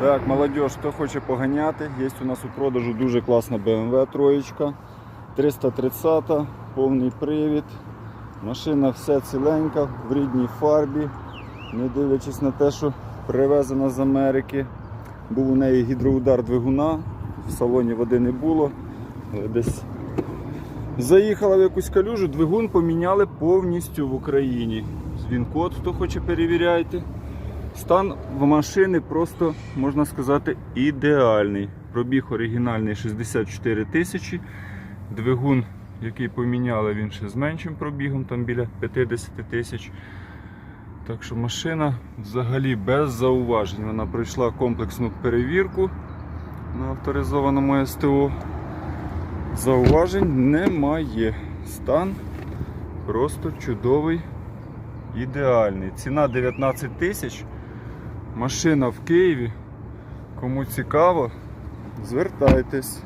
Так, молодь, хто хоче поганяти, є у нас у продажу дуже класна BMW троєчка. 330, повний привід. Машина вся ціленька, в рідній фарбі. Не дивлячись на те, що привезена з Америки. Був у неї гідроудар двигуна, в салоні води не було. Десь заїхала в якусь калюжу, двигун поміняли повністю в Україні. Він-код, хто хоче, перевіряйте. Стан в машини просто, можна сказати, ідеальний. Пробіг оригінальний 64 тисячі. Двигун, який поміняли, він ще з меншим пробігом, там біля 50 тисяч. Так що машина взагалі без зауважень. Вона пройшла комплексну перевірку на авторизованому СТО. Зауважень немає. Стан просто чудовий, ідеальний. Ціна 19 тисяч. Машина в Києві. Кому цікаво, звертайтесь.